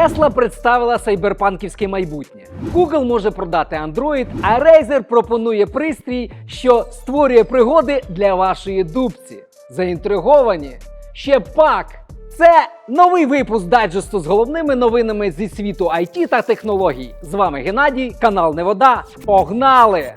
Tesla представила сайберпанківське майбутнє. Google може продати Android, а Razer пропонує пристрій, що створює пригоди для вашої дубці. Заінтриговані? Ще пак! Це новий випуск дайджесту з головними новинами зі світу IT та технологій. З вами Геннадій, канал Невода. Погнали!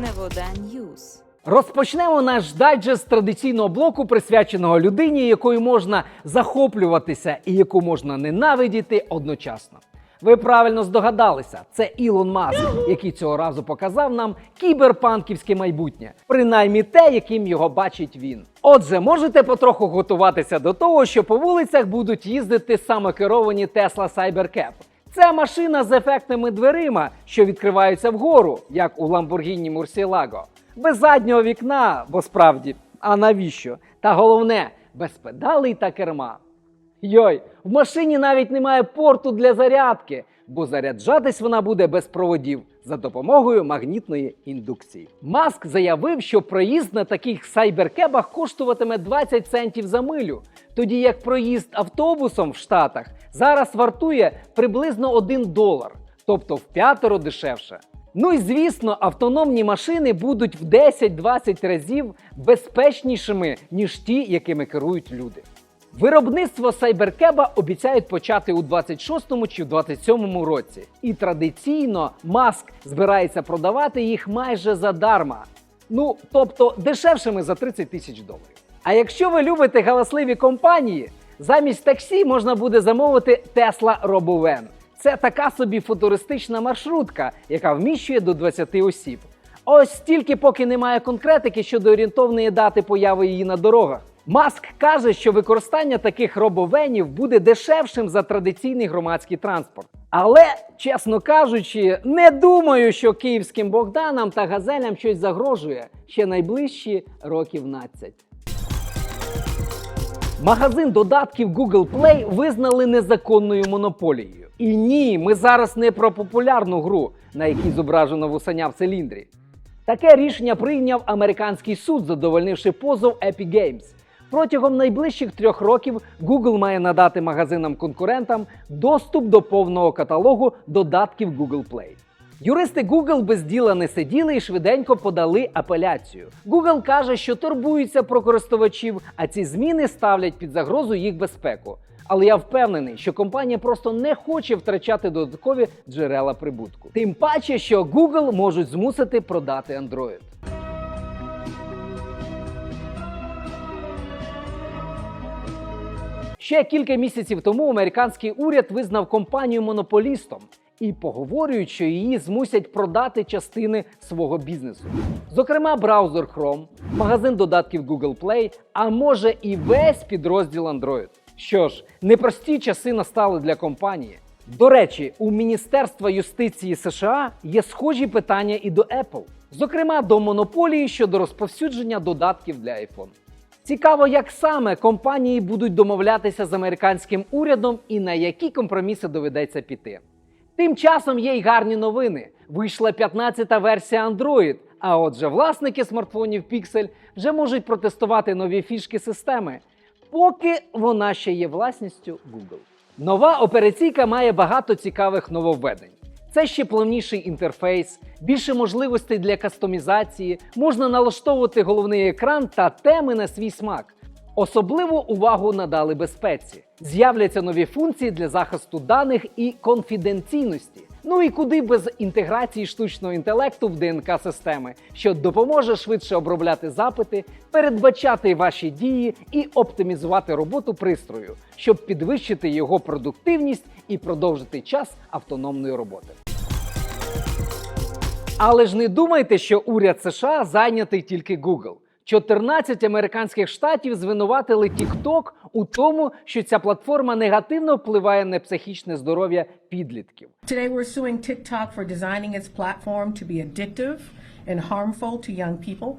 Невода Ньюс. Розпочнемо наш дайджест з традиційного блоку, присвяченого людині, якою можна захоплюватися і яку можна ненавидіти одночасно. Ви правильно здогадалися, це Ілон Маск, який цього разу показав нам кіберпанківське майбутнє, принаймні те, яким його бачить він. Отже, можете потроху готуватися до того, що по вулицях будуть їздити самокеровані Tesla Cybercab. Це машина з ефектними дверима, що відкриваються вгору, як у Lamborghini Murcielago. Без заднього вікна, бо справді, а навіщо? Та головне, без педалей та керма. Йой, в машині навіть немає порту для зарядки, бо заряджатись вона буде без проводів за допомогою магнітної індукції. Маск заявив, що проїзд на таких сайберкебах коштуватиме 20 центів за милю, тоді як проїзд автобусом в Штатах зараз вартує приблизно 1 долар, тобто в п'ятеро дешевше. Ну і звісно, автономні машини будуть в 10-20 разів безпечнішими, ніж ті, якими керують люди. Виробництво Сайберкеба обіцяють почати у 26-му чи 27-му році. І традиційно Маск збирається продавати їх майже задарма. Ну, тобто дешевшими за 30 тисяч доларів. А якщо ви любите галасливі компанії, замість таксі можна буде замовити Tesla RoboVan. Це така собі футуристична маршрутка, яка вміщує до 20 осіб. Ось стільки, поки немає конкретики щодо орієнтовної дати появи її на дорогах. Маск каже, що використання таких робовенів буде дешевшим за традиційний громадський транспорт. Але, чесно кажучи, не думаю, що київським Богданам та газелям щось загрожує ще найближчі років 12. Магазин додатків Google Play визнали незаконною монополією. І ні, ми зараз не про популярну гру, на якій зображено вусаня в циліндрі. Таке рішення прийняв американський суд, задовольнивши позов Epic Games. Протягом найближчих трьох років Google має надати магазинам-конкурентам доступ до повного каталогу додатків Google Play. Юристи Google без діла не сиділи і швиденько подали апеляцію. Google каже, що турбуються про користувачів, а ці зміни ставлять під загрозу їх безпеку. Але я впевнений, що компанія просто не хоче втрачати додаткові джерела прибутку. Тим паче, що Google можуть змусити продати Android. Ще кілька місяців тому американський уряд визнав компанію монополістом і поговорюють, що її змусять продати частини свого бізнесу. Зокрема, браузер Chrome, магазин додатків Google Play, а може і весь підрозділ Android. Що ж, непрості часи настали для компанії. До речі, у Міністерства юстиції США є схожі питання і до Apple, зокрема до монополії щодо розповсюдження додатків для iPhone. Цікаво, як саме компанії будуть домовлятися з американським урядом і на які компроміси доведеться піти. Тим часом є й гарні новини. Вийшла 15-та версія Android, а отже, власники смартфонів Pixel вже можуть протестувати нові фішки системи, поки вона ще є власністю Google. Нова операційка має багато цікавих нововведень. Це ще плавніший інтерфейс, більше можливостей для кастомізації, можна налаштовувати головний екран та теми на свій смак. Особливу увагу надали безпеці. З'являться нові функції для захисту даних і конфіденційності. Ну і куди без інтеграції штучного інтелекту в ДНК системи, що допоможе швидше обробляти запити, передбачати ваші дії і оптимізувати роботу пристрою, щоб підвищити його продуктивність і продовжити час автономної роботи. Але ж не думайте, що уряд США зайнятий тільки Google. 14 американських штатів звинуватили TikTok у тому, що ця платформа негативно впливає на психічне здоров'я підлітків. Today, we're suing TikTok for designing its platform to be addictive and harmful to young people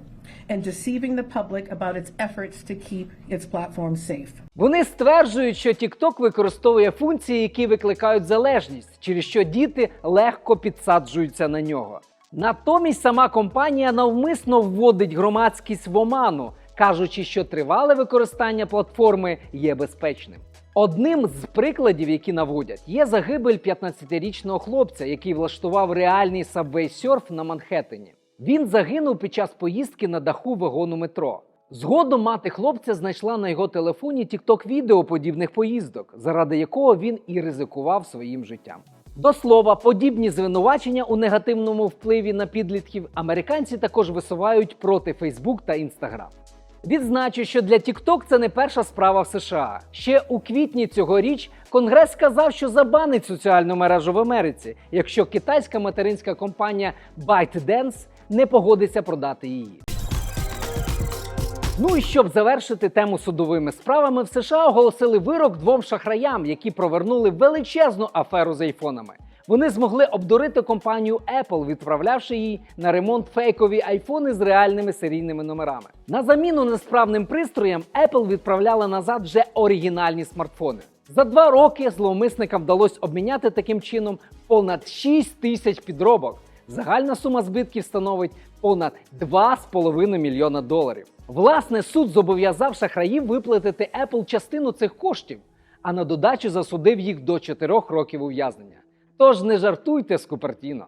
and deceiving the public about its efforts to keep its platform safe. Вони стверджують, що TikTok використовує функції, які викликають залежність, через що діти легко підсаджуються на нього. Натомість сама компанія навмисно вводить громадськість в оману, кажучи, що тривале використання платформи є безпечним. Одним з прикладів, які наводять, є загибель 15-річного хлопця, який влаштував реальний сабвей-серф на Манхеттені. Він загинув під час поїздки на даху вагону метро. Згодом мати хлопця знайшла на його телефоні тікток відео подібних поїздок, заради якого він і ризикував своїм життям. До слова, подібні звинувачення у негативному впливі на підлітків американці також висувають проти Facebook та Instagram. Відзначу, що для TikTok це не перша справа в США. Ще у квітні цьогоріч Конгрес сказав, що забанить соціальну мережу в Америці, якщо китайська материнська компанія ByteDance не погодиться продати її. Ну і щоб завершити тему судовими справами, в США оголосили вирок двом шахраям, які провернули величезну аферу з айфонами. Вони змогли обдурити компанію Apple, відправлявши їй на ремонт фейкові айфони з реальними серійними номерами. На заміну несправним пристроям Apple відправляла назад вже оригінальні смартфони. За два роки зловмисникам вдалося обміняти таким чином понад 6 тисяч підробок. Загальна сума збитків становить понад 2,5 мільйона доларів. Власне, суд зобов'язав шахраїв виплатити Apple частину цих коштів, а на додачу засудив їх до 4 років ув'язнення. Тож не жартуйте з Купертіно.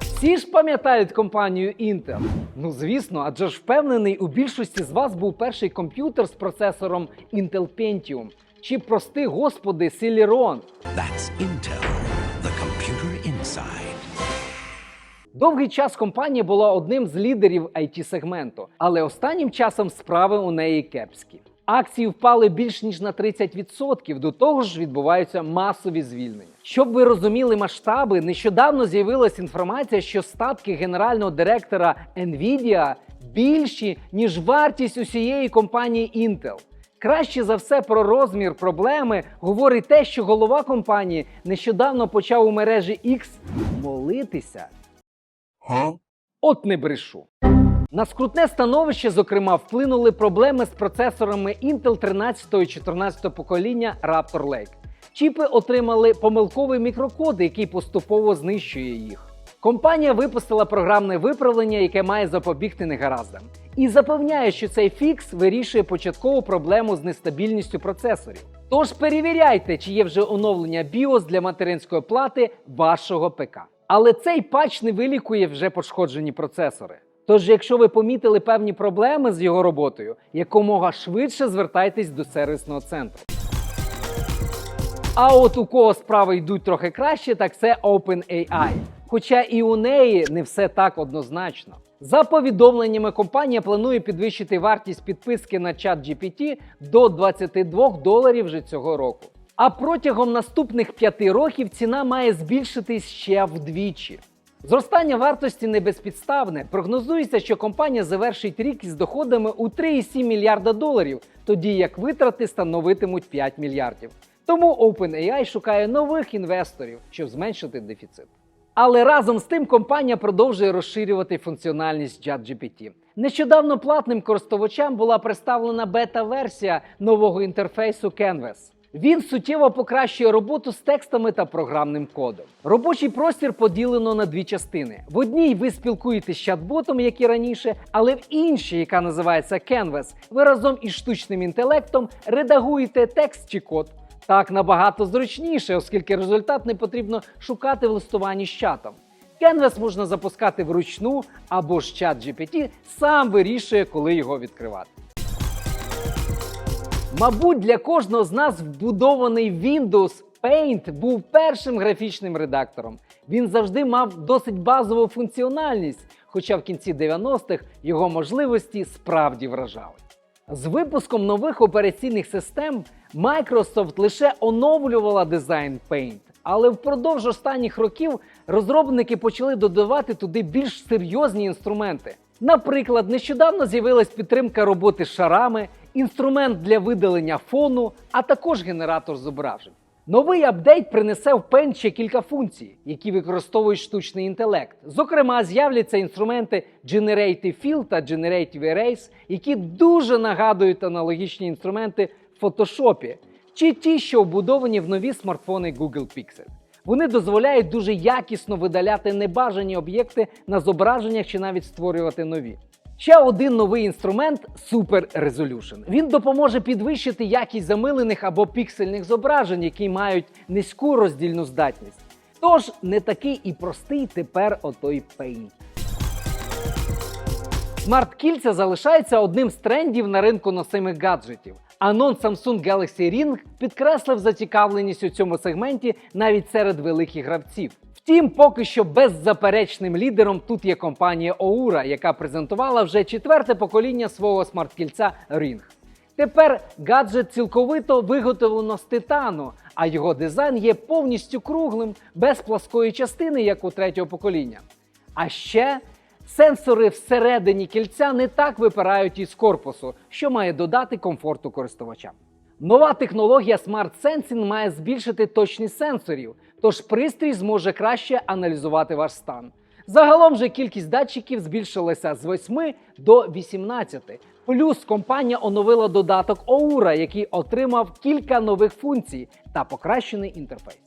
Всі ж пам'ятають компанію Intel? Ну звісно, адже ж впевнений, у більшості з вас був перший комп'ютер з процесором Intel Pentium. Чи прости господи, Celeron. That's Intel, Довгий час компанія була одним з лідерів it сегменту, але останнім часом справи у неї кепські. Акції впали більш ніж на 30%, до того ж відбуваються масові звільнення. Щоб ви розуміли масштаби, нещодавно з'явилася інформація, що статки генерального директора Nvidia більші, ніж вартість усієї компанії Intel. Краще за все про розмір проблеми говорить те, що голова компанії нещодавно почав у мережі X молитися. От не брешу. На скрутне становище, зокрема, вплинули проблеми з процесорами Intel 13 і 14 покоління Raptor Lake. Чіпи отримали помилковий мікрокод, який поступово знищує їх. Компанія випустила програмне виправлення, яке має запобігти негараздам, і запевняє, що цей фікс вирішує початкову проблему з нестабільністю процесорів. Тож перевіряйте, чи є вже оновлення BIOS для материнської плати вашого ПК. Але цей патч не вилікує вже пошкоджені процесори. Тож, якщо ви помітили певні проблеми з його роботою, якомога швидше звертайтесь до сервісного центру. А от у кого справи йдуть трохи краще, так це OpenAI. Хоча і у неї не все так однозначно. За повідомленнями, компанія планує підвищити вартість підписки на чат GPT до 22 доларів вже цього року. А протягом наступних п'яти років ціна має збільшитись ще вдвічі. Зростання вартості не безпідставне. Прогнозується, що компанія завершить рік із доходами у 3,7 мільярда доларів, тоді як витрати становитимуть 5 мільярдів. Тому OpenAI шукає нових інвесторів, щоб зменшити дефіцит. Але разом з тим компанія продовжує розширювати функціональність ChatGPT. Нещодавно платним користувачам була представлена бета-версія нового інтерфейсу Canvas. Він суттєво покращує роботу з текстами та програмним кодом. Робочий простір поділено на дві частини. В одній ви спілкуєтесь з чат-ботом, як і раніше, але в іншій, яка називається Canvas, ви разом із штучним інтелектом редагуєте текст чи код. Так набагато зручніше, оскільки результат не потрібно шукати в листуванні з чатом. Canvas можна запускати вручну або ж чат GPT сам вирішує, коли його відкривати. Мабуть, для кожного з нас вбудований Windows Paint був першим графічним редактором. Він завжди мав досить базову функціональність, хоча в кінці 90-х його можливості справді вражали. З випуском нових операційних систем Microsoft лише оновлювала дизайн Paint, але впродовж останніх років розробники почали додавати туди більш серйозні інструменти. Наприклад, нещодавно з'явилась підтримка роботи шарами, інструмент для видалення фону, а також генератор зображень. Новий апдейт принесе в Paint ще кілька функцій, які використовують штучний інтелект. Зокрема, з'являться інструменти Generative Fill та Generative Erase, які дуже нагадують аналогічні інструменти в Photoshop, чи ті, що вбудовані в нові смартфони Google Pixel. Вони дозволяють дуже якісно видаляти небажані об'єкти на зображеннях чи навіть створювати нові. Ще один новий інструмент Super Resolution. Він допоможе підвищити якість замилених або піксельних зображень, які мають низьку роздільну здатність. Тож не такий і простий тепер отой Paint. Смарт-кільця залишається одним з трендів на ринку носимих гаджетів. Анонс Samsung Galaxy Ring підкреслив зацікавленість у цьому сегменті навіть серед великих гравців. Втім, поки що беззаперечним лідером тут є компанія Oura, яка презентувала вже четверте покоління свого смарт-кільця Ring. Тепер гаджет цілковито виготовлено з титану, а його дизайн є повністю круглим, без пласкої частини, як у третього покоління. А ще сенсори всередині кільця не так випирають із корпусу, що має додати комфорту користувачам. Нова технологія Smart Sensing має збільшити точність сенсорів, тож пристрій зможе краще аналізувати ваш стан. Загалом же кількість датчиків збільшилася з 8 до 18. Плюс компанія оновила додаток Oura, який отримав кілька нових функцій та покращений інтерфейс.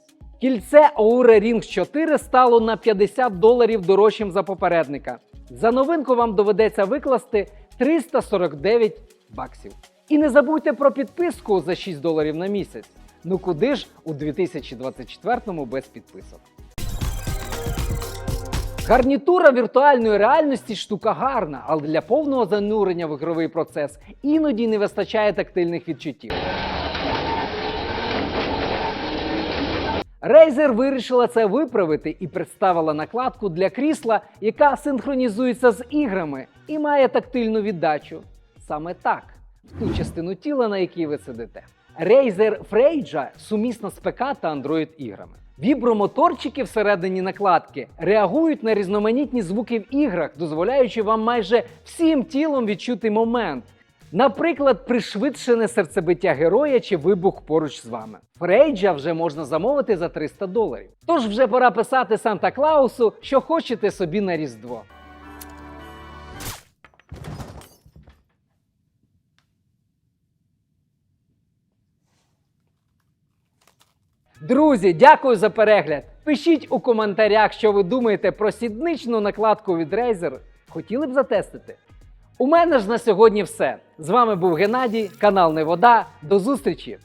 Кільце Oura Ring 4 стало на 50 доларів дорожчим за попередника. За новинку вам доведеться викласти 349 баксів. І не забудьте про підписку за 6 доларів на місяць. Ну куди ж у 2024-му без підписок? Гарнітура віртуальної реальності штука гарна, але для повного занурення в ігровий процес іноді не вистачає тактильних відчуттів. Razer вирішила це виправити і представила накладку для крісла, яка синхронізується з іграми і має тактильну віддачу. Саме так, в ту частину тіла, на якій ви сидите. Razer Freja сумісна з ПК та Android іграми. Вібромоторчики всередині накладки реагують на різноманітні звуки в іграх, дозволяючи вам майже всім тілом відчути момент. Наприклад, пришвидшене серцебиття героя чи вибух поруч з вами. Фрейджа вже можна замовити за 300 доларів. Тож вже пора писати Санта Клаусу, що хочете собі на Різдво. Друзі, дякую за перегляд. Пишіть у коментарях, що ви думаєте про сідничну накладку від Razer. Хотіли б затестити? У мене ж на сьогодні все. З вами був Геннадій, канал Невода. До зустрічі!